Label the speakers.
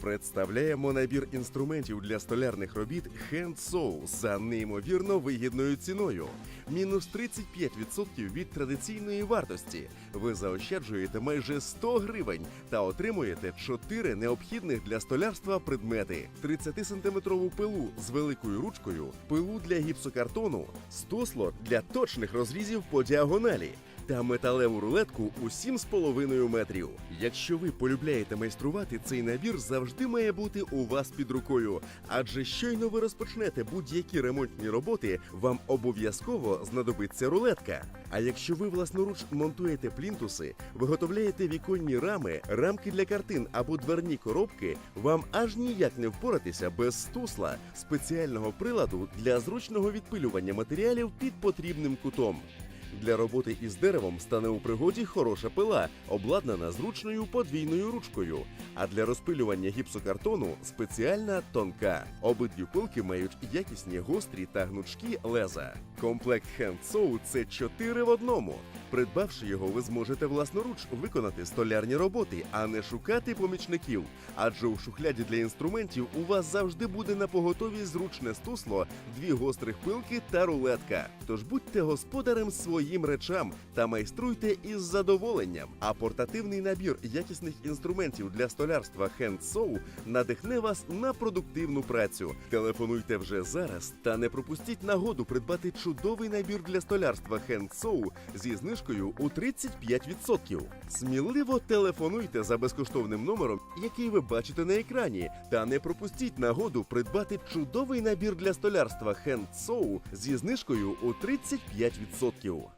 Speaker 1: Представляємо набір інструментів для столярних робіт Handsaw за неймовірно вигідною ціною. Мінус 35% від традиційної вартості. Ви заощаджуєте майже 100 гривень та отримуєте 4 необхідних для столярства предмети: 30-сантиметрову пилу з великою ручкою, пилу для гіпсокартону, стосло для точних розрізів по діагоналі та металеву рулетку у 7,5 метрів. Якщо ви полюбляєте майструвати, цей набір завжди має бути у вас під рукою. Адже щойно ви розпочнете будь-які ремонтні роботи, вам обов'язково знадобиться рулетка. А якщо ви власноруч монтуєте плінтуси, виготовляєте віконні рами, рамки для картин або дверні коробки, вам аж ніяк не впоратися без стусла, спеціального приладу для зручного відпилювання матеріалів під потрібним кутом. Для роботи із деревом стане у пригоді хороша пила, обладнана зручною подвійною ручкою. А для розпилювання гіпсокартону спеціальна тонка. Обидві пилки мають якісні гострі та гнучкі леза. Комплект Hand Saw – це чотири в одному. Придбавши його, ви зможете власноруч виконати столярні роботи, а не шукати помічників. Адже у шухляді для інструментів у вас завжди буде на поготові зручне стусло, дві гострих пилки та рулетка. Тож будьте господарем своїм речам та майструйте із задоволенням. А портативний набір якісних інструментів для столярства Saw надихне вас на продуктивну працю. Телефонуйте вже зараз та не пропустіть нагоду придбати чудовий набір для столярства Saw зі знижкою у 35%. Сміливо телефонуйте за безкоштовним номером, який ви бачите на екрані, та не пропустіть нагоду придбати чудовий набір для столярства Hand Saw зі знижкою у 35%.